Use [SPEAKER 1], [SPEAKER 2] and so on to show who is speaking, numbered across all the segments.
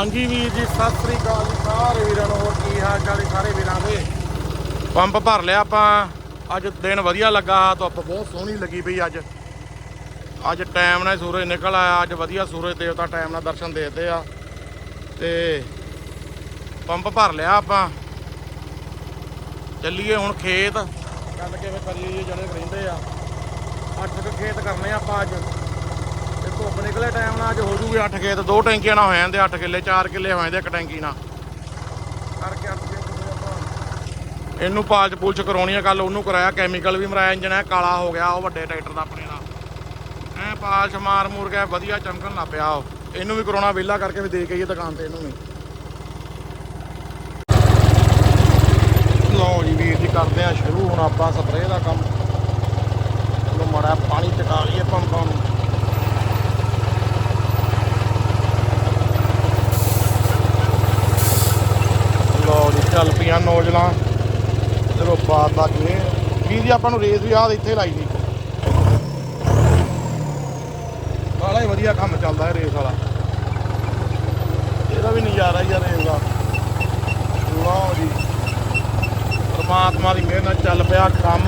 [SPEAKER 1] ਹਾਂਜੀ ਵੀਰ ਜੀ, ਸਤਿ ਸ੍ਰੀ ਅਕਾਲ ਜੀ ਸਾਰੇ ਵੀਰਾਂ ਨੂੰ, ਹੋਰ ਕੀ ਹਾਲ ਚਾਲ ਹੈ ਸਾਰੇ ਵੀਰਾਂ ਦੇ? ਪੰਪ ਭਰ ਲਿਆ ਆਪਾਂ, ਅੱਜ ਦਿਨ ਵਧੀਆ ਲੱਗਾ, ਧੁੱਪ ਬਹੁਤ ਸੋਹਣੀ ਲੱਗੀ ਪਈ ਅੱਜ। ਅੱਜ ਟਾਈਮ ਨਾਲ ਸੂਰਜ ਨਿਕਲ ਆਇਆ, ਅੱਜ ਵਧੀਆ ਸੂਰਜ ਦੇਵਤਾ ਟਾਈਮ ਨਾਲ ਦਰਸ਼ਨ ਦੇ ਆ। ਤੇ ਪੰਪ ਭਰ ਲਿਆ ਆਪਾਂ। ਚੱਲੀਏ ਹੁਣ ਖੇਤ। ਚੱਲ ਕਿਵੇਂ ਫੇ ਕਰੀਏ ਜਿਹੜੇ ਰਹਿੰਦੇ ਆ। ਅੱਠ ਕੁ ਖੇਤ ਕਰਨੇ ਆਪਾਂ ਅੱਜ। ਧੁੱਪ ਨਿਕਲੇ ਟਾਈਮ ਨਾਲ ਅੱਜ ਹੋ ਜੂਗੀ 8 ਖੇਤ ਦੋ ਟੈਂਕੀਆਂ ਨਾਲ ਹੋ ਜਾਂਦੇ 8 ਕਿੱਲੇ 4 ਕਿੱਲੇ ਹੋ ਜਾਂਦੇ ਇੱਕ ਟੈਂਕੀ ਨਾਲ। ਕਰਕੇ ਇਹਨੂੰ ਪਾਲਚ ਪੁਲਚ ਕਰਾਉਣੀ ਆ ਕੱਲ ਉਹਨੂੰ ਕਰਾਇਆ ਕੈਮੀਕਲ ਵੀ ਮਰਾਇਆ ਇੰਜਨ ਹੈ ਕਾਲਾ ਹੋ ਗਿਆ ਉਹ ਵੱਡੇ ਟਰੈਕਟਰ ਦਾ ਆਪਣੇ ਦਾ। ਐ ਪਾਲਚ ਮਾਰ ਮੂਰ ਗਿਆ ਵਧੀਆ ਚਮਕਣ ਲੱਗ ਪਿਆ ਉਹ। ਇਹਨੂੰ ਵੀ ਕਰਾਉਣਾ ਵਿਹਲਾ ਕਰਕੇ ਵੀ ਦੇ ਕੇ ਆਈਏ ਦੁਕਾਨ ਤੇ ਇਹਨੂੰ ਵੀ। ਲਓ ਜੀ ਵੀਰ ਜੀ ਕਰਦੇ ਆ ਸ਼ੁਰੂ ਹੁਣ ਆਪਾਂ ਸਪਰੇਅ ਦਾ ਕੰਮ। ਚਲੋ ਮੜਾ ਪਾਣੀ ਟਿਕਾ ਲਈਏ ਪੰਪਾਂ ਨੂੰ ਲਓ ਜੀ ਚੱਲ ਪਈਆਂ ਨੌਜਲਾਂ ਚਲੋ, ਬਾਤ ਦਾ ਜੀ ਵੀਰ ਜੀ, ਆਪਾਂ ਨੂੰ ਰੇਸ ਵੀ ਆਹ ਇੱਥੇ ਲਾਈ ਸੀ। ਬੜਾ ਹੀ ਵਧੀਆ ਕੰਮ ਚੱਲਦਾ ਹੈ ਰੇਸ ਵਾਲਾ। ਇਹਦਾ ਵੀ ਨਜ਼ਾਰਾ ਹੀ ਆ ਰੇਸ ਦਾ। ਲਓ ਜੀ। ਪਰਮਾਤਮਾ ਦੀ ਮਿਹਰ ਨਾਲ ਚੱਲ ਪਿਆ ਕੰਮ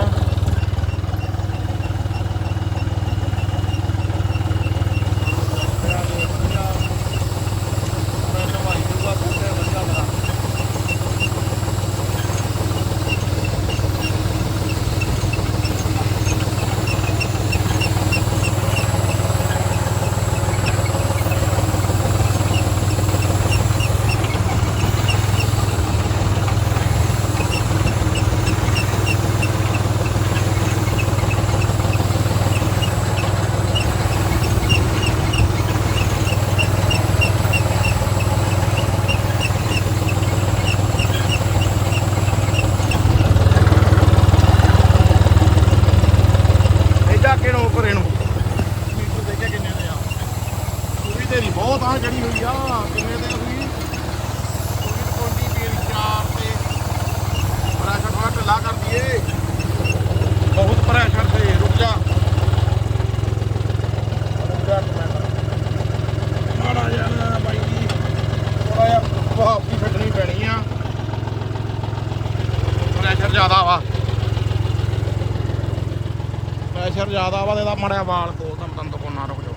[SPEAKER 1] ਇਹ ਜਾ ਕੇ ਨੂੰ ਉੱਪਰ ਇਹਨੂੰ ਮੀਟਰ ਦੇਖਿਆ ਕਿੰਨੇ ਦੇ ਆ ਪੂਰੀ ਤੇਰੀ ਬਹੁਤ ਆ ਚੜੀ ਹੋਈ ਆ ਕਿੰਨੇ ਦੇ ਹੋਈ ਪੂਰੀ ਕੋਂਡੀ ਤੇਰੀ ਚਾਰ ਤੇ ਪ੍ਰੈਸ਼ਰ ਥੋੜਾ ਢਿੱਲਾ ਕਰ ਦਈਏ ਬਹੁਤ ਪ੍ਰੈਸ਼ਰ ਤੇ ਰੁਕ ਜਾ ਰੁਕ ਜਾ ਇੱਕ ਮਿੰਟ ਮਾੜਾ ਜਿਹਾ ਬਾਈ ਜੀ ਥੋੜਾ ਜਿਹਾ ਭਾਪ ਦੀ ਛੱਡਣੀ ਪੈਣੀ ਆ ਪ੍ਰੈਸ਼ਰ ਜ਼ਿਆਦਾ ਵਾ ਪ੍ਰੈਸ਼ਰ ਜ਼ਿਆਦਾ ਵਾ ਇਹਦਾ ਮੜਿਆ ਵਾਲ ਕੋਲ ਤਾਂ ਤੰਦ ਕੋ ਨਾ ਰੁਕ ਜਾਓ।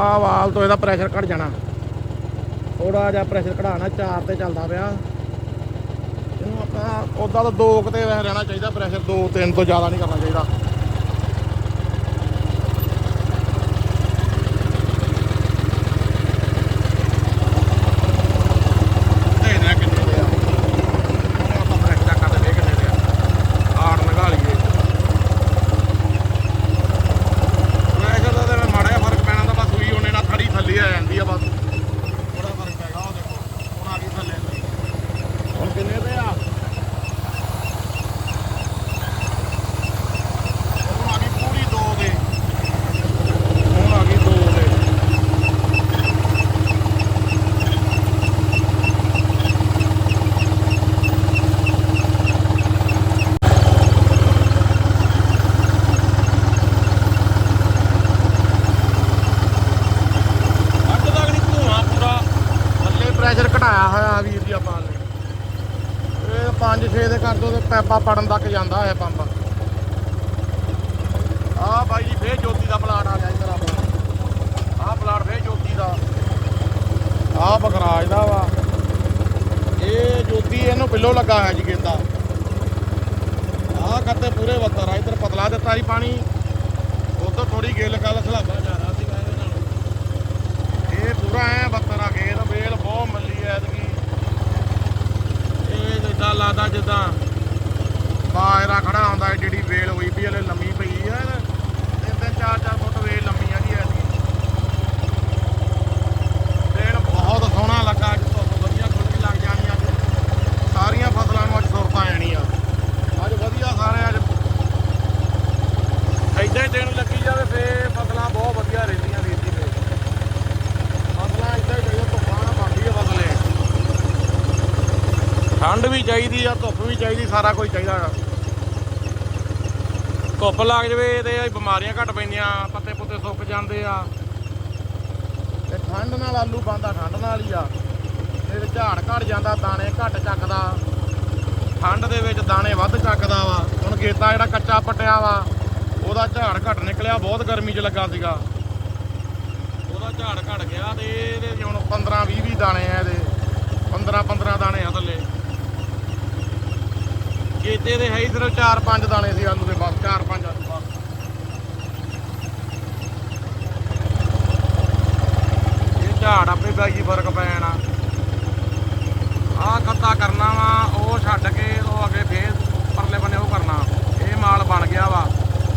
[SPEAKER 1] ਆ ਵਾਲ ਤੋਂ ਇਹਦਾ ਪ੍ਰੈਸ਼ਰ ਘਟ ਜਾਣਾ। ਥੋੜਾ ਜਿਹਾ ਪ੍ਰੈਸ਼ਰ ਘਟਾਣਾ ਚਾਰ ਤੇ ਚੱਲਦਾ ਪਿਆ। ਇਹਨੂੰ ਆਪਾਂ ਉਦਾਂ ਤਾਂ ਦੋ ਕੁ ਤੇ ਵੈਸੇ ਰਹਿਣਾ ਚਾਹੀਦਾ, ਪ੍ਰੈਸ਼ਰ ਦੋ ਤਿੰਨ ਤੋਂ ਜ਼ਿਆਦਾ ਨਹੀਂ ਕਰਨਾ ਚਾਹੀਦਾ ਦੇ ਦੇ ਕਿੰਨੇ ਦੇ ਆ ਉਹਨੇ ਆਪਾਂ ਪ੍ਰੈਸ਼ਰ ਚੈੱਕ ਕਰਦੇ ਵੇ ਕਿੰਨੇ ਦੇ ਆ ਆੜ ਲਗਾ ਲਈਏ ਪ੍ਰੈਸ਼ਰ ਦਾ ਤੇ ਮਾੜਾ ਜਿਹਾ ਫ਼ਰਕ ਪੈਣਾ ਤਾਂ ਬਸ ਉਹੀ ਉਹਨੇ ਨਾਲ ਥੜੀ ਥੱਲੇ ਆ ਜਾਂਦੀ ਆ ਬਸ ਥੋੜਾ ਫ਼ਰਕ ਪੈਗਾ ਉਹ ਦੇਖੋ ਹੁਣ ਆ ਗਈ ਥੱਲੇ ਹੁਣ ਕਿੰਨੇ ਤੇ ਆ ਹੁਣ ਆ ਗਈ ਪੂਰੀ ਦੋ ਦੇ ਹੁਣ ਆ ਗਈ ਦੋ ਦੇ ਅੱਜ ਤੱਕ ਨਹੀਂ ਧੂਆਂ ਪੂਰਾ ਥੱਲੇ ਪ੍ਰੈਸ਼ਰ ਘਟਾਇਆ ਹੋਇਆ ਵੀਰ ਜੀ ਆਪਾਂ ਨੇ ਇਹ 5-6 ਦੇ ਕਰ ਦੋ ਤੇ ਪੈਪਾ ਪੜਨ ਤੱਕ ਜਾਂਦਾ ਹੈ ਪੰਪ। ਆਹ ਬਾਈ ਜੀ, ਫੇਰ ਜੋਤੀ ਦਾ ਪਲਾਟ ਆ ਗਿਆ ਇੱਧਰ ਆਪਣਾ ਆਹ ਪਲਾਟ ਫੇਰ ਜੋਤੀ ਦਾ। ਆਹ ਬਖਰਾਜ ਦਾ ਵਾ। ਇਹ ਜੋਤੀ ਇਹਨੂੰ ਪਿੱਲੋ ਲੱਗਾ ਹੈ ਜੀ ਗੇਂਦਾ ਆਹ ਕੱਤੇ ਪੂਰੇ ਵੱਤਰ ਆ, ਇੱਧਰ ਪਤਲਾ ਦਿੱਤਾ ਸੀ ਪਾਣੀ। ਉਧਰ ਥੋੜੀ ਗਿੱਲ ਕੱਲ ਸਲਾਬਾ ਜ਼ਿਆਦਾ ਸੀ ਇਹਦੇ ਨਾਲ। ਇਹ ਪੂਰਾ ਐ ਬੱਤਰ ਆ ਕੇ ਇਹਦਾ ਵੇਲ ਬਹੁਤ ਮੱਲੀ ਐ ਐਤਕੀ। ਇਹ ਜਿੱਦਾਂ ਲੱਗਦਾ ਜਿੱਦਾਂ। ਬਾਜਰਾ ਖੜਾ ਹੁੰਦਾ ਹੈ ਜਿਹੜੀ ਵੇਲ ਹੋਈ ਵੀ ਹਲੇ ਲੰਮੀ ਪਈ ਐ ਤਿੰਨ ਤਿੰਨ, ਚਾਰ ਚਾਰ ਫੁੱਟ ਵੇਲ ਲੰਮੀ ਆ ਜੀ ਐਤਕੀ ਦਿਨ ਬਹੁਤ ਸੋਹਣਾ ਲੱਗਾ, ਅੱਜ ਧੁੱਪ ਵਧੀਆ ਖੁੱਲ੍ਹੀ ਲੱਗ ਜਾਣੀ ਅੱਜ ਸਾਰੀਆਂ ਫਸਲਾਂ ਨੂੰ ਅੱਜ ਸੁਰਤ ਆ ਜਾਣੀ ਆ ਅੱਜ ਵਧੀਆ ਸਾਰੇ ਅੱਜ। ਏਦਾਂ ਹੀ ਦਿਨ ਲੱਗੀ ਜਾਵੇ ਫੇਰ ਫਸਲਾਂ ਬਹੁਤ ਵਧੀਆ ਰਹਿੰਦੀਆਂ ਵੀਰ ਜੀ ਫੇਰ ਫਸਲਾਂ ਏਦਾਂ ਹੀ ਚਾਹੀਦਾ ਧੁੱਪਾਂ ਨਾਲ ਬਣਦੀ ਆ ਫਸਲੇ ਠੰਡ ਵੀ ਚਾਹੀਦੀ ਆ ਧੁੱਪ ਵੀ ਚਾਹੀਦੀ ਸਾਰਾ ਕੁਝ ਚਾਹੀਦਾ ਆ। ਧੁੱਪ ਲੱਗ ਜਵੇ ਤੇ ਬਿਮਾਰੀਆਂ ਘਟ ਪੈਂਦੀਆਂ ਪੱਤੇ ਪੁੱਤੇ ਸੁੱਕ ਜਾਂਦੇ ਆ। ਤੇ ਠੰਡ ਨਾਲ ਆਲੂ ਬੰਦਾ ਠੰਡ ਨਾਲ ਹੀ ਆ। ਫਿਰ ਝਾੜ ਘਟ ਜਾਂਦਾ ਦਾਣੇ ਘੱਟ ਚੱਕਦਾ। ਠੰਡ ਦੇ ਵਿੱਚ ਦਾਣੇ ਵੱਧ ਚੱਕਦਾ ਵਾ। ਹੁਣ ਗੇਤਾ ਜਿਹੜਾ ਕੱਚਾ ਪੱਟਿਆ ਵਾ ਉਹਦਾ ਝਾੜ ਘੱਟ ਨਿਕਲਿਆ ਬਹੁਤ ਗਰਮੀ 'ਚ ਲੱਗਾ ਸੀਗਾ। ਉਹਦਾ ਝਾੜ ਘਟ ਗਿਆ ਤੇ ਇਹਦੇ ਹੁਣ 15 20 20 ਦਾਣੇ ਆ ਇਹਦੇ। 15 15 ਦਾਣੇ ਆ ਥੱਲੇ। ਗੇਤੇ ਦੇ ਹੈ ਹੀ ਸਿਰਫ 4 5 ਦਾਣੇ ਸੀ ਆਲੂ ਦੇ ਬਸ 4 5 ਆਲੂ ਬਸ। ਇਹ ਝਾੜ ਆਪੇ ਬਾਈ ਫ਼ਰਕ ਪੈ ਜਾਣਾ ਆਹ ਖੱਤਾ ਕਰਨਾ ਵਾ, ਉਹ ਛੱਡ ਕੇ ਉਹ ਅਗੇ ਫੇਰ ਪਰਲੇ ਬੰਨੇ ਉਹ ਕਰਨਾ। ਇਹ ਮਾਲ ਬਣ ਗਿਆ ਵਾ,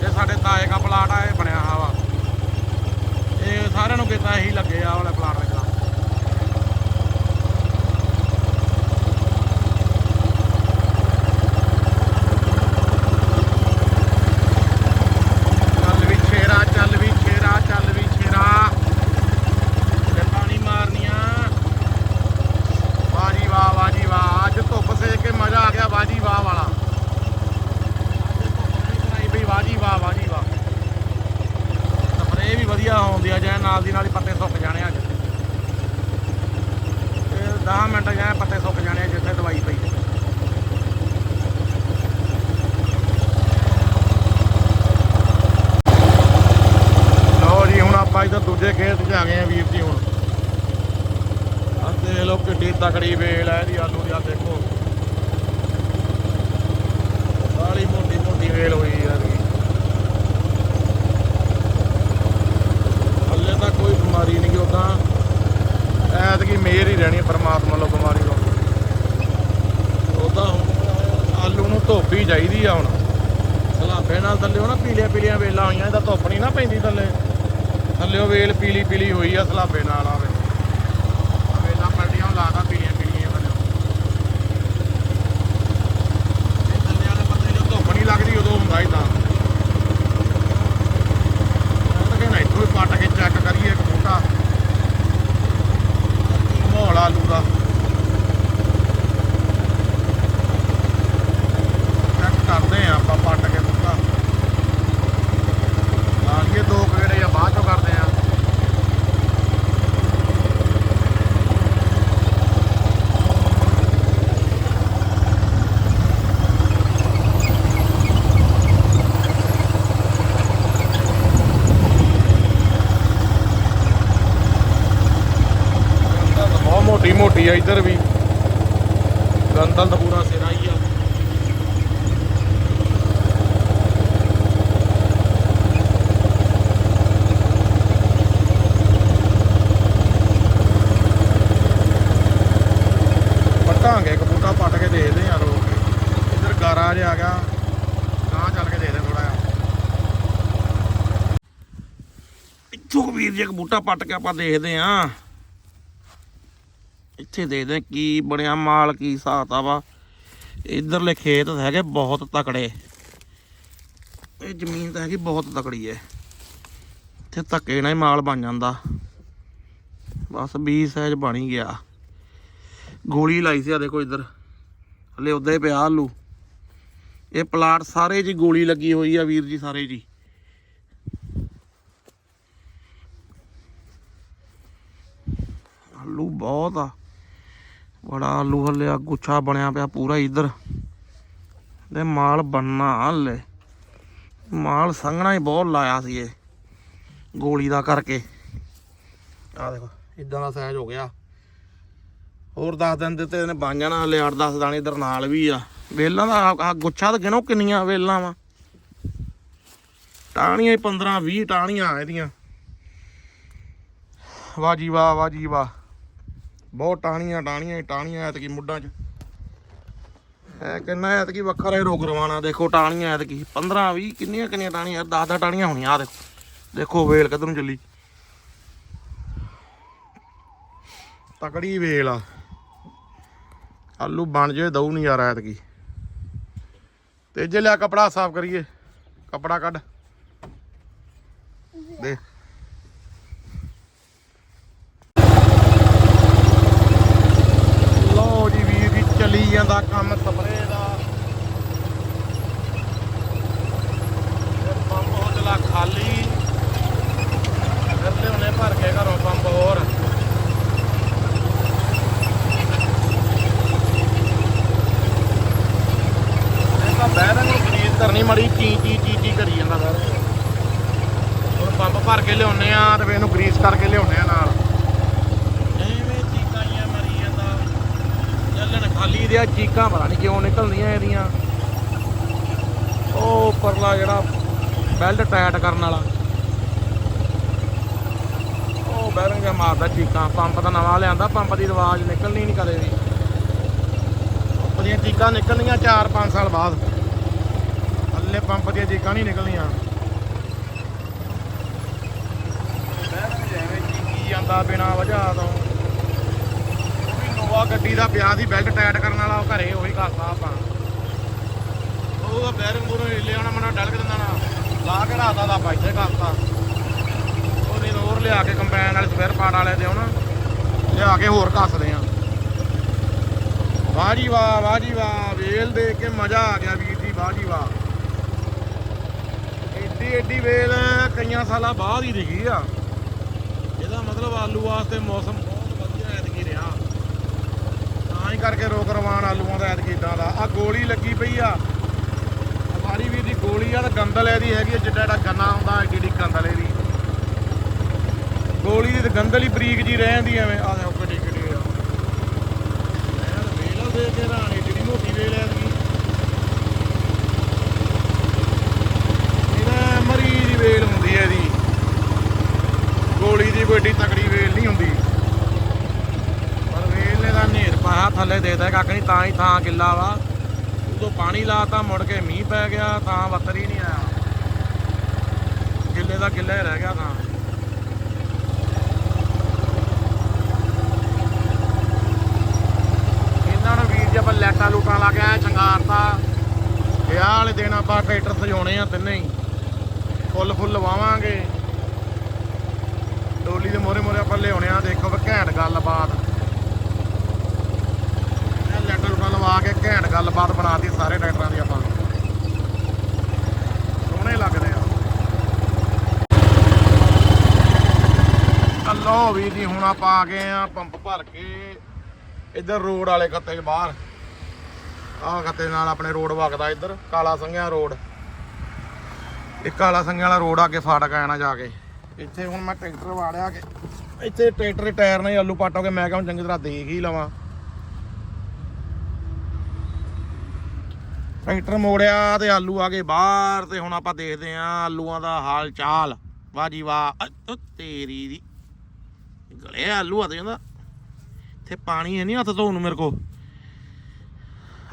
[SPEAKER 1] ਇਹ ਸਾਡੇ ਤਾਏ ਦਾ ਪਲਾਟ ਆ, ਇਹ ਬਣਿਆ ਆ ਵਾ। ਇਹ ਸਾਰਿਆਂ ਨੂੰ ਕਿਤਾ ਇਹੀ ਲੱਗੇ ਆ ਵਾਲੇ ਪਲਾਟ ਵਿੱਚ ਚੱਲ ਵੀ ਛੇਰਾ ਚੱਲ ਵੀ ਛੇਰਾ ਚੱਲ ਵੀ ਛੇਰਾ ਤੇ ਪਾਣੀ ਮਾਰਨੀਆਂ ਵਾਹ ਜੀ ਵਾਹ ਵਾਹ ਜੀ ਵਾਹ ਅੱਜ ਧੁੱਪ ਸੇਕ ਕੇ ਮਜ਼ਾ ਆ ਗਿਆ ਵਾਹ ਜੀ ਵਾਹ ਵਾਲਾ ਅੱਜ ਧੁੱਪ ਨਹੀਂ ਬਣਾਈ ਬਈ ਵਾਹ ਜੀ ਵਾਹ ਵਾਹ ਜੀ ਵਾਹ ਸਪਰੇ ਵੀ ਵਧੀਆ ਆਉਂਦੀ ਆ ਜੈ ਨਾਲ ਦੀ ਨਾਲ ਹੀ ਪੱਤੇ ਸੁੱਕ ਜਾਣੇ ਅੱਜ ਤੇ 10 ਮਿੰਟ ਸੁੱਕ ਜਾਣੇ ਜਿੱਥੇ ਦਵਾਈ ਪਈ ਲਓ ਜੀ, ਹੁਣ ਆਪਾਂ ਇੱਧਰ ਦੂਜੇ ਖੇਤ 'ਚ ਆ ਗਏ ਆ ਵੀਰ ਜੀ ਹੁਣ। ਆ ਦੇਖ ਲਓ ਕਿੱਡੀ ਤਕੜੀ ਵੇਲ ਹੈ ਇਹਦੀ, ਆਲੂ ਦੀ ਆ ਦੇਖੋ। ਸਾਰੀ ਮੋਟੀ ਮੋਟੀ ਵੇਲ ਹੋਈ ਯਾਰ ਹੱਲੇ ਤਾਂ ਕੋਈ ਬਿਮਾਰੀ ਨਹੀਂ ਉਦਾਂ ਐਤਕੀ ਮੇਰ ਹੀ ਰਹਿਣੀ ਪਰਮਾਤਮਾ ਵੱਲੋਂ ਬਿਮਾਰੀ ਤੋਂ ਉਦਾਂ ਆਲੂ ਨੂੰ ਧੁੱਪ ਹੀ ਚਾਹੀਦੀ ਆ ਹੁਣ। ਸਲਾਬੇ ਨਾਲ ਥੱਲੇ ਨਾ ਪੀਲੀਆਂ ਪੀਲੀਆਂ ਵੇਲਾਂ ਹੋਈਆਂ, ਇਹਦਾ ਧੁੱਪ ਨਹੀਂ ਨਾ ਪੈਂਦੀ ਥੱਲੇ। ਥੱਲੇ ਵੇਲ ਪੀਲੀ ਪੀਲੀ ਹੋਈ ਆ ਸਲਾਬੇ ਨਾਲ ਆਵੇ ਆ ਵੇਲਾਂ ਪਲਟੀਆਂ ਲਾਦਾ ਪੀਲੀਆਂ ਪੀਲੀਆਂ ਥੱਲੇ ਇਹ ਥੱਲੇ ਵਾਲੇ ਪੱਤੇ ਜਦੋਂ ਧੁੱਪ ਨਹੀਂ ਲੱਗਦੀ ਉਦੋਂ ਹੁੰਦਾ ਹੀ ਤਾਂ ਮੈਂ ਤਾਂ ਕਹਿੰਦਾ ਇੱਥੋਂ ਹੀ ਪੱਟ ਕੇ ਚੈੱਕ ਕਰੀਏ ਇੱਕ ਬੂਟਾ ਕੀ ਮਾਹੌਲ ਆ ਆਲੂ ਦਾ ਚੈੱਕ ਕਰਦੇ ਆ ਆਪਾਂ ਪੱਟ ਕੇ ਬੂਟਾ ਲਾ ਲਈਏ ਦੋ ਕਿਹੜੇ ਆ ਬਾਅਦ ਚੋਂ ਕਰਦੇ ਆ ਗੰਦਲ ਤਾਂ ਬਹੁਤ ਮੋਟੀ ਮੋਟੀ ਆ ਇੱਧਰ ਵੀ। ਗੰਦਲ ਤਾਂ ਪੂਰਾ ਸਿਰਾ ਹੀ ਆ। ਪੱਟਾਂਗੇ, ਇੱਕ ਬੂਟਾ ਪੱਟ ਕੇ ਦੇਖਦੇ ਆ ਲੋਕ ਇੱਧਰ ਗਾਰਾ ਜਿਹਾ ਆ ਗਿਆ। ਗਾਂ ਚੱਲ ਕੇ ਦੇਖਦੇ ਥੋੜਾ ਜਿਹਾ। ਇੱਥੋਂ ਵੀਰ ਜੇ ਇੱਕ ਬੂਟਾ ਪੱਟ ਕੇ ਆਪਾਂ ਦੇਖਦੇ ਆਂ ਇੱਥੇ ਦੇਖਦੇ ਕੀ ਬਣਿਆ, ਮਾਲ ਕੀ ਹਿਸਾਬਤਾ ਵਾ ਇਧਰਲੇ ਖੇਤ ਹੈਗੇ ਬਹੁਤ ਤਕੜੇ। ਇਹ ਜ਼ਮੀਨ ਤਾਂ ਹੈਗੀ ਬਹੁਤ ਤਕੜੀ ਹੈ। ਇੱਥੇ ਧੱਕੇ ਨਾਲ ਹੀ ਮਾਲ ਬਣ ਜਾਂਦਾ। ਬਸ 20 ਸਾਈਜ਼ ਬਣ ਹੀ ਗਿਆ। ਗੋਲੀ ਲਾਈ ਸੀ ਆ ਦੇਖੋ ਇੱਧਰ। ਹਲੇ ਉਦਾਂ ਹੀ ਪਿਆ ਆਲੂ। ਇਹ ਪਲਾਟ ਸਾਰੇ ਜੀ ਗੋਲੀ ਲੱਗੀ ਹੋਈ ਆ ਵੀਰ ਜੀ ਸਾਰੇ ਜੀ। ਆਲੂ ਬਹੁਤ ਆ। ਬੜਾ ਆਲੂ ਹਲੇ ਆ, ਗੁੱਛਾ ਬਣਿਆ ਪਿਆ ਪੂਰਾ ਇੱਧਰ। ਤੇ ਮਾਲ ਬਣਨਾ ਹਲੇ। ਮਾਲ ਸੰਘਣਾ ਹੀ ਬਹੁਤ ਲਾਇਆ ਸੀ ਇਹ, ਗੋਲੀ ਦਾ ਕਰਕੇ। ਆ ਦੇਖੋ, ਇਦਾਂ ਦਾ ਸਾਈਜ਼ ਹੋ ਗਿਆ। ਹੋਰ 10 ਦਿਨ ਦਿੱਤੇ ਨੇ ਬਣ ਜਾਣਾ ਹਲੇ 8-10 ਦਾਣੇ ਇਧਰ ਨਾਲ ਵੀ ਆ। ਵੇਲਾਂ ਦਾ ਆਹ- ਗੁੱਛਾ ਤਾਂ ਗਿਣੋ ਕਿੰਨੀਆਂ ਵੇਲਾਂ ਵਾ। ਟਾਹਣੀਆਂ ਹੀ 15-20 ਟਾਹਣੀਆਂ ਇਹਦੀਆਂ। ਵਾਹ ਜੀ ਵਾਹ ਵਾਹ ਜੀ ਵਾਹ। ਬਹੁਤ ਟਾਹਣੀਆਂ ਟਾਹਣੀਆਂ ਹੀ ਐਤਕੀ ਮੁੱਢਾਂ 'ਚ। ਐ ਕਿੰਨਾ ਐਤਕੀ ਵੱਖਰਾ ਹੀ ਰੋਗ ਰਵਾਨਾ, ਦੇਖੋ ਟਾਹਣੀਆਂ ਐਤਕੀ। 15 20 ਕਿੰਨੀਆਂ ਕਿੰਨੀਆਂ ਟਾਹਣੀਆਂ? 10 10 ਟਾਹਣੀਆਂ ਹੋਣੀਆਂ ਆ ਦੇਖੋ। ਦੇਖੋ ਵੇਲ ਕਿੱਧਰ ਨੂੰ ਚੱਲੀ। ਤਕੜੀ ਵੇਲ ਆ। ਆਲੂ ਬਣ ਜੇ, ਦਊ ਨਹੀਂ ਯਾਰ ਐਤਕੀ। ਤੇ ਜੇ ਲਿਆ ਕਪੜਾ, ਸਾਫ਼ ਕਰੀਏ। ਕਪੜਾ ਕੱਢ। ਦੇ ਗੱਡੀਆਂ ਦਾ ਕੰਮ ਸਪਰੇ ਦਾ। ਪੰਪ ਹੋਜਲਾ ਖਾਲੀ। ਫਿਰ ਲਿਆਉਣੇ ਭਰ ਕੇ ਘਰੋਂ ਪੰਪ ਹੋਰ। ਇਹਦਾ ਬੈਰੰਗ ਨੂੰ ਖਰੀਦ ਕਰਨੀ ਮੜੀ, ਚੀ ਚੀ ਚੀ ਚੀ ਕਰੀ ਜਾਂਦਾ ਸਰ ਹੁਣ ਪੰਪ ਭਰ ਕੇ ਲਿਆਉਣੇ ਆ ਤੇ ਇਹਨੂੰ ਗਰੀਸ ਕਰਕੇ ਲਿਆਉਣੇ ਆ ਨਾਲ। ਖਾਲੀ ਦੇ ਚੀਕਾਂ ਪਤਾ ਨਹੀਂ ਕਿਉਂ ਨਿਕਲਦੀਆਂ ਇਹਦੀਆਂ। ਉਹ ਪਰਲਾ ਜਿਹੜਾ ਬੈਲਟ ਟਾਈਟ ਕਰਨ ਵਾਲਾ। ਉਹ ਬੈਰਿੰਗ ਮਾਰਦਾ ਚੀਕਾਂ, ਪੰਪ ਦਾ ਨਵਾਂ ਲਿਆਂਦਾ, ਪੰਪ ਦੀ ਆਵਾਜ਼ ਨਿਕਲਣੀ ਨਹੀਂ ਕਦੇ ਵੀ। ਪੰਪ ਦੀਆਂ ਚੀਕਾਂ ਨਿਕਲਣੀਆਂ 4-5 ਸਾਲ ਬਾਅਦ। ਥੱਲੇ ਪੰਪ ਦੀਆਂ ਚੀਕਾਂ ਨਹੀਂ ਨਿਕਲਣੀਆਂ। ਬੈਰਿੰਗ ਜਿਵੇਂ ਚੀਕੀ ਜਾਂਦਾ ਬਿਨਾ ਵਜ੍ਹਾ ਤੋਂ। ਉਹ ਗੱਡੀ ਦਾ ਪਿਆ ਸੀ ਬੈਲਟ ਟਾਈਟ ਕਰਨ ਵਾਲਾ ਉਹ ਘਰੇ, ਉਹੀ ਕਰਤਾ ਆਪਾਂ। ਉਹਦਾ ਬੈਰਿੰਗ ਬੁਰ ਲਿਆਉਣਾ ਮਨਾ ਡਲ ਦਿੰਦਾ ਨਾ। ਲਾ ਕੇ ਰਾਤਾ ਦਾ ਆਪਾਂ ਇੱਥੇ ਕਰਤਾ ਉਹ ਨਹੀਂ ਹੋਰ ਲਿਆ ਕੇ ਕੰਬਾਈਨ ਵਾਲੇ ਸਵੇਰ ਪਾੜ ਵਾਲੇ ਦੇ ਹੁਣ ਲਿਆ ਕੇ ਹੋਰ ਕੱਸਦੇ ਆ। ਵਾਹ ਜੀ ਵਾਹ ਵਾਹ ਜੀ ਵਾਹ, ਵੇਲ ਦੇਖ ਕੇ ਮਜ਼ਾ ਆ ਗਿਆ ਵੀਰ ਜੀ, ਵਾਹ ਜੀ ਵਾਹ। ਏਡੀ ਏਡੀ ਵੇਲ ਕਈਆਂ ਸਾਲਾਂ ਬਾਅਦ ਹੀ ਦਿਖੀ ਆ। ਇਹਦਾ ਮਤਲਬ ਆਲੂ ਵਾਸਤੇ ਮੌਸਮ ਬਹੁਤ ਵਧੀਆ ਐਤਕੀ ਰਿਹਾ ਤਾਂ ਹੀ ਕਰਕੇ ਰੋਕ ਰਵਾਨ ਆਲੂਆਂ ਦਾ ਐਤਕੀ ਇਦਾਂ ਦਾ। ਆ ਗੋਲੀ ਲੱਗੀ ਪਈ ਆ। ਹਮਾਰੀ ਵੀਰ ਦੀ ਗੋਲੀ ਆ ਤਾਂ ਗੰਦਲ ਇਹਦੀ ਹੈਗੀ ਆ, ਜਿੱਡਾ ਜਿਹੜਾ ਗੰਨਾ ਹੁੰਦਾ ਏਡੀ ਏਡੀ ਗੰਦਲ ਇਹਦੀ। ਗੋਲੀ ਦੀ ਤਾਂ ਗੰਦਲ ਹੀ ਬਰੀਕ ਜੀ ਰਹਿੰਦੀ ਐਵੇਂ। ਆ ਦੇਖੋ ਕਿੱਡੀ ਕਿੱਡੀ ਆ। ਯਾਰ ਵੇਲ ਦੇ ਕੇ ਰਾਣੀ ਜਿਹੜੀ ਮੋਟੀ ਵੇਲ ਐ ਇਹਦਾ। ਮਰੀ ਦੀ ਵੇਲ ਹੁੰਦੀ ਹੈ ਇਹਦੀ। ਗੋਲੀ ਦੀ ਕੋਈ ਏਡੀ ਤਕੜੀ ਵੇਲ ਨਹੀਂ ਹੁੰਦੀ ਪਰ ਵੇਲ ਨੇ ਤਾਂ ਥੱਲੇ ਦੇ ਦੇ ਕੱਖ ਨਹੀਂ ਤਾਂ ਹੀ ਥਾਂ ਕਿੱਲਾ ਵਾ। ਉਦੋਂ ਪਾਣੀ ਲਾਤਾ, ਮੁੜ ਕੇ ਮੀਂਹ ਪੈ ਗਿਆ ਤਾਂ ਵੱਤਰ ਹੀ ਨਹੀਂ ਆਇਆ। ਕਿੱਲੇ ਦਾ ਕਿੱਲਾ ਹੀ ਰਹਿ ਗਿਆ ਤਾਂ ਇਹਨਾਂ ਨੂੰ ਵੀਰ ਜੀ ਆਪਾਂ ਲੈਟਾਂ ਲੂਟਾਂ ਲਾ ਕੇ ਆਏ ਚੰਗਾਰਤਾ ਵਿਆਹ ਵਾਲੇ ਦਿਨ ਆਪਾਂ ਟਰੈਕਟਰ ਸਜਾਉਣੇ ਆ ਤਿੰਨੇ ਹੀ। ਫੁੱਲ ਫੁੱਲ ਲਵਾਵਾਂਗੇ ਡੋਲੀ ਦੇ ਮੋਰੇ ਮੋਰੇ ਆਪਾਂ ਲਿਆਉਣੇ ਆ, ਦੇਖੋ ਵੀ ਘੈਂਟ ਗੱਲਬਾਤ ਇਹ ਲੈਟਰ ਕੇ ਘੈਂਟ ਗੱਲਬਾਤ ਬਣਾਤੀ ਸਾਰੇ ਟਰੈਕਟਰਾਂ ਦੀ ਆਪਾਂ ਸੋਹਣੇ ਲੱਗਦੇ ਆ। ਲਓ ਵੀਰ ਜੀ, ਹੁਣ ਆਪਾਂ ਆ ਗਏ ਆ ਪੰਪ ਭਰ ਕੇ ਇੱਧਰ ਰੋਡ ਵਾਲੇ ਖੱਤੇ ਬਾਹਰ। ਆਹ ਖੱਤੇ ਨਾਲ ਆਪਣੇ ਰੋਡ ਵਗਦਾ ਇੱਧਰ, ਕਾਲਾ ਸੰਘਿਆ ਰੋਡ। ਇਹ ਕਾਲਾ ਸੰਘਿਆ ਵਾਲਾ ਰੋਡ ਆ ਅੱਗੇ ਫਾਟਕ ਆਣਾ ਜਾ ਕੇ। ਇੱਥੇ ਹੁਣ ਮੈਂ ਟਰੈਕਟਰ ਵਾੜਿਆ ਕਿ ਇੱਥੇ ਟਰੈਕਟਰ ਟਾਇਰ ਨੇ ਆਲੂ ਪਾਟੋ ਕੇ, ਮੈਂ ਕਿਹਾ ਚੰਗੀ ਤਰ੍ਹਾਂ ਦੇਖ ਹੀ ਲਵਾਂ। ਟਰੈਕਟਰ ਮੋੜਿਆ ਤੇ ਆਲੂ ਆ ਗਏ ਬਾਹਰ ਤੇ ਹੁਣ ਆਪਾਂ ਦੇਖਦੇ ਆਂ ਆਲੂਆਂ ਦਾ ਹਾਲ ਚਾਲ। ਵਾਹ ਜੀ ਵਾਹ। ਤੇਰੀ ਦੀ। ਗਲੇ ਆਲੂ ਆ ਤੇ ਜਾਂਦਾ ਇੱਥੇ ਪਾਣੀ ਹੈ ਨਹੀਂ ਹੱਥ ਧੋਣ ਨੂੰ ਮੇਰੇ ਕੋ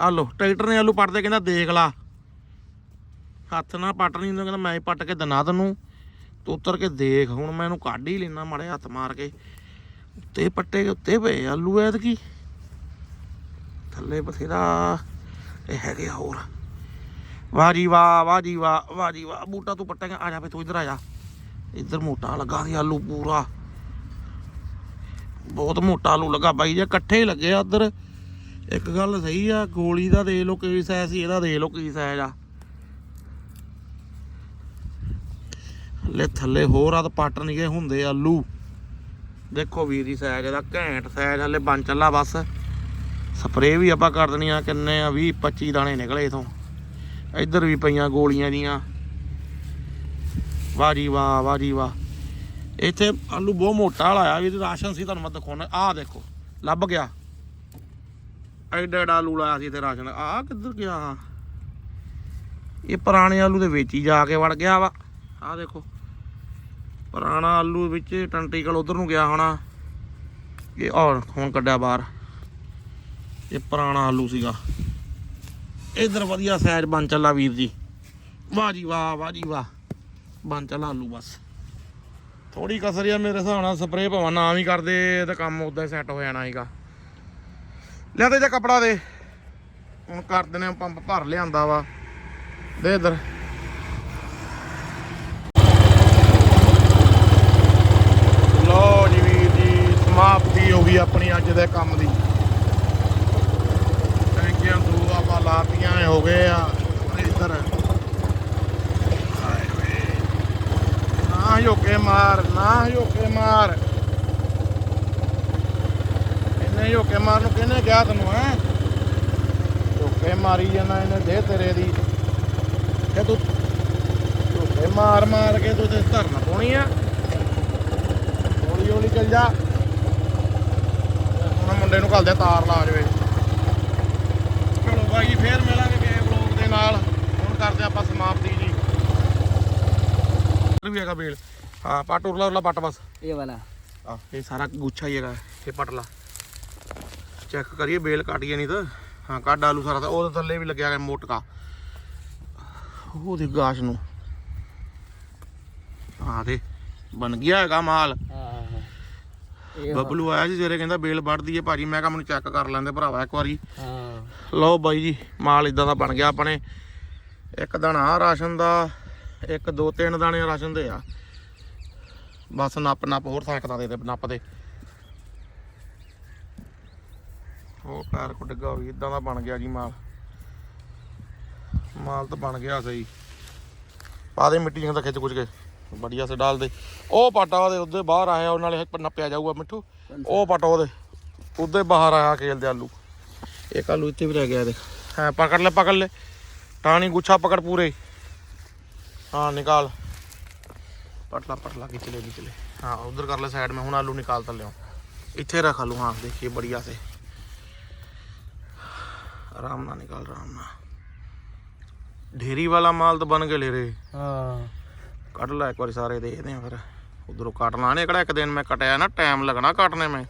[SPEAKER 1] ਹਾਲੋ ਟਰੈਕਟਰ ਨੇ ਆਲੂ ਪੱਟਦੇ ਕਹਿੰਦਾ, ਦੇਖ ਲਾ। ਹੱਥ ਨਾਲ ਪੱਟ ਨਹੀਂ ਹੁੰਦਾ ਕਹਿੰਦਾ, ਮੈਂ ਹੀ ਪੱਟ ਕੇ ਦਨਾ ਤੈਨੂੰ। ਤੂੰ ਉਤਰ ਕੇ ਦੇਖ, ਹੁਣ ਮੈਂ ਇਹਨੂੰ ਕੱਢ ਹੀ ਲੈਣਾ ਮਾੜੇ ਹੱਥ ਮਾਰ ਕੇ। ਉੱਤੇ ਪੱਟੇ ਉੱਤੇ ਪਏ ਆਲੂ ਐਤ ਕੀ ਥੱਲੇ ਬਥੇਰਾ। ਇਹ ਹੈਗੇ ਆ ਹੋਰ। ਵਾਹ ਜੀ ਵਾਹ ਵਾਹ ਜੀ ਵਾਹ ਵਾਹ ਜੀ ਵਾਹ। ਬੂਟਾ ਤੂੰ ਪੱਟੇਗਾ। ਆ ਜਾ ਫੇ ਤੂੰ ਇੱਧਰ ਆ ਜਾ। ਇੱਧਰ ਮੋਟਾ ਲੱਗਾ ਸੀ ਆਲੂ ਪੂਰਾ। ਬਹੁਤ ਮੋਟਾ ਆਲੂ ਲੱਗਾ ਬਾਈ ਜੇ, ਇਕੱਠੇ ਹੀ ਲੱਗੇ ਆ ਉਧਰ। ਇੱਕ ਗੱਲ ਸਹੀ ਆ, ਗੋਲੀ ਦਾ ਦੇ ਲੋ ਕੀ ਸਾਈਜ਼ ਸੀ, ਇਹਦਾ ਦੇ ਲੋ ਕੀ ਸਾਈਜ਼ ਆ। ਹਲੇ ਥੱਲੇ ਹੋਰ ਆ, ਤਾਂ ਪੱਟ ਨਹੀਂ ਗਏ ਹੁੰਦੇ ਆਲੂ। ਦੇਖੋ ਵੀਰ ਜੀ ਸਾਈਜ਼ ਇਹਦਾ ਘੈਂਟ ਸਾਈਜ਼ ਹਲੇ ਬਣ ਚੱਲਾ ਬਸ। ਸਪਰੇਅ ਵੀ ਆਪਾਂ ਕਰ ਦੇਣੀ ਆ, ਕਿੰਨੇ ਆ 20 25 ਦਾਣੇ ਨਿਕਲੇ ਇਥੋਂ। ਇੱਧਰ ਵੀ ਪਈਆਂ ਗੋਲੀਆਂ ਦੀਆਂ ਵਾਹ ਜੀ ਵਾਹ ਵਾਹ ਜੀ ਵਾਹ। ਇੱਥੇ ਆਲੂ ਬਹੁਤ ਮੋਟਾ ਲਾਇਆ ਵੀ ਰਾਸ਼ਨ ਸੀ ਤੁਹਾਨੂੰ ਮੈਂ ਦਿਖਾਉਣਾ। ਆਹ ਦੇਖੋ, ਲੱਭ ਗਿਆ। ਐਡਾ ਐਡਾ ਆਲੂ ਲਾਇਆ ਸੀ ਤੇ ਰਾਸ਼ਨ। ਆਹ ਕਿੱਧਰ ਗਿਆ ਇਹ ਪੁਰਾਣੇ ਆਲੂ ਦੇ ਵਿੱਚ ਹੀ ਜਾ ਕੇ ਵੜ ਗਿਆ ਵਾ। ਆਹ ਦੇਖੋ, ਪੁਰਾਣਾ ਆਲੂ ਵਿੱਚ ਟੰਟੀਕਲ ਉਧਰ ਨੂੰ ਗਿਆ ਹੋਣਾ। ਇਹ ਔਰ, ਹੁਣ ਕੱਢਿਆ ਬਾਹਰ। ਇਹ ਪੁਰਾਣਾ ਆਲੂ ਸੀਗਾ। ਇਧਰ ਵਧੀਆ ਸਾਈਜ਼ ਬਣ ਚੱਲਾ ਵੀਰ ਜੀ। ਵਾਹ ਜੀ ਵਾਹ ਵਾਹ ਜੀ ਵਾਹ। ਬਣ ਚੱਲਾ ਆਲੂ ਬਸ। ਥੋੜੀ ਕਸਰ ਆ ਮੇਰੇ ਹਿਸਾਬ ਨਾਲ ਸਪਰੇਅ ਭਾਵਾਂ ਨਾ ਵੀ ਕਰਦੇ ਤਾਂ ਕੰਮ ਉਦਾਂ ਹੀ ਸੈੱਟ ਹੋ ਜਾਣਾ ਸੀਗਾ। ਲਿਆ ਤੇ ਜੇ ਕਪੜਾ ਦੇ। ਹੁਣ ਕਰ ਦਿੰਦੇ ਪੰਪ, ਭਰ ਲਿਆਂਦਾ ਵਾ। ਦੇ ਇਧਰ। ਲੋ ਜੀ ਵੀਰ ਜੀ, ਸਮਾਪਤੀ ਹੋ ਗਈ ਆਪਣੀ ਅੱਜ ਦੇ ਕੰਮ ਦੀ ਟੈਂਕੀਆਂ ਦੋ ਆਪਾਂ ਲਾਤੀਆਂ ਹੋ ਗਏ ਆ। ਇੱਧਰ। ਨਾ ਝੋਕੇ ਮਾਰ, ਨਾ ਝੋਕੇ ਮਾਰ। ਇਹਨੇ ਝੋਕੇ ਮਾਰ ਨੂੰ ਕਿਹਨੇ ਕਿਹਾ ਤੈਨੂੰ, ਹੈ? ਝੋਕੇ ਮਾਰੀ ਜਾਂਦਾ ਇਹਨੇ ਦੇ ਤੇਰੇ ਦੀ। ਇਹ ਤੂੰ ਝੋਟੇ ਮਾਰ ਮਾਰ ਕੇ ਤੂੰ ਤੇ ਧਰਨਾ ਪਾਉਣੀ ਆ। ਹੌਲੀ ਹੌਲੀ ਚੱਲ ਜਾ। ਹੁਣ ਮੁੰਡੇ ਨੂੰ ਘੱਲਦੇ ਤਾਰ ਲਾ ਜਵੇ ਬਾਕੀ ਫੇਰ ਮਿਲਾਂਗੇ ਕਿਸੇ ਵਲੌਗ ਦੇ ਨਾਲ। ਹੁਣ ਕਰਦੇ ਆਪਾਂ ਸਮਾਪਤੀ ਜੀ। ਵੀ ਹੈਗਾ ਬੇਲ। ਹਾਂ ਪੱਟ ਉਰਲਾ ਉਰਲਾ ਪੱਟ ਬਸ।
[SPEAKER 2] ਇਹ ਵਾਲਾ।
[SPEAKER 1] ਆ ਇਹ ਸਾਰਾ ਗੁੱਛਾ ਹੀ ਹੈਗਾ ਇਹ ਪਟਲਾ। ਚੈੱਕ ਕਰੀਏ ਬੇਲ ਕੱਟ ਨਹੀਂ ਤਾਂ। ਹਾਂ ਕੱਢ ਆਲੂ ਸਾਰਾ ਤਾਂ। ਉਹਦੇ ਥੱਲੇ ਵੀ ਲੱਗਿਆ ਗਿਆ ਮੋਟਕਾ। ਉਹਦੇ ਗਾਸ਼ ਨੂੰ। ਆ ਦੇ ਬਣ ਗਿਆ ਹੈਗਾ ਮਾਲ। ਬਬਲੂ ਆਇਆ ਸੀ ਜਿਹੜੇ ਕਹਿੰਦਾ ਬੇਲ ਵੱਢਦੀ ਹੈ ਭਾਜੀ। ਮੈਂ ਕਿਹਾ ਮੈਨੂੰ ਚੈੱਕ ਕਰ ਲੈਂਦੇ ਭਰਾਵਾ ਇੱਕ ਵਾਰੀ। ਲਓ ਬਾਈ ਜੀ ਮਾਲ ਇਦਾਂ ਦਾ ਬਣ ਗਿਆ ਆਪਣੇ। ਇੱਕ ਦਾਣਾ ਰਾਸ਼ਨ ਦਾ ਇੱਕ ਦੋ ਤਿੰਨ ਦਾਣੇ ਰਾਸ਼ਨ ਦੇ ਆ। ਬਸ ਨੱਪ ਨੱਪ ਹੋਰ ਸਾਕਦਾ ਦੇ ਦੇ ਨੱਪ ਦੇ। ਉਹ ਪੈਰ ਕੋ ਡਿੱਗਾ ਹੋਈ ਇਦਾਂ ਦਾ ਬਣ ਗਿਆ ਜੀ ਮਾਲ। ਮਾਲ ਤਾਂ ਬਣ ਗਿਆ ਸਹੀ। ਪਾ ਦੇ ਮਿੱਟੀ ਦਾ ਖਿੱਚ ਕੁਝ ਕੇ ਬੜੀਆ ਸੇ ਡਾਲ ਦੇ। ਉਹ ਪਾਟਾ ਉਹਦੇ ਉੱਦੇ ਬਾਹਰ ਆਇਆ ਉਹ ਨਾਲੇ ਨੱਪਿਆ ਜਾਊਗਾ ਮਿੱਠੂ। ਉਹ ਪਾਟਾ ਉਹਦੇ ਉੱਦੇ ਬਾਹਰ ਆਇਆ ਖੇਲ ਦੇ ਆਲੂ। एक आलू इतने भी रह गया देख। हाँ पकड़ ले पकड़ ले। टाणी गुच्छा पकड़ पूरे। हाँ निकाल। पटला पटला खिंच ले खिंच ले। हाँ उधर कर ले साइड में हूँ आलू निकालता ले। इतने रख आलू हाँ देखिए बढ़िया से। आराम ना निकाल आराम ना। ढेरी वाला माल तो बन गए ले रहे
[SPEAKER 2] हाँ।
[SPEAKER 1] कट ला एक बार सारे देखते हैं फिर। उधरों काटना नहीं एक दिन में कटाया ना टाइम लगना काटने में।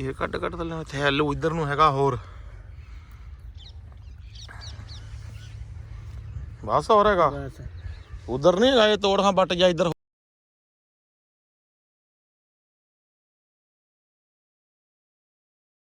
[SPEAKER 1] ਇਹ ਕੱਟ ਕੱਟ ਥੱਲੇ ਇੱਥੇ ਆਲੂ ਇਧਰ ਨੂੰ ਹੈਗਾ ਹੋਰ। ਬਸ ਹੋਰ ਹੈਗਾ। ਉਧਰ ਨਹੀਂ ਗਏ ਤੋੜ ਹਾਂ ਬੱਟ ਜਾ ਇੱਧਰ।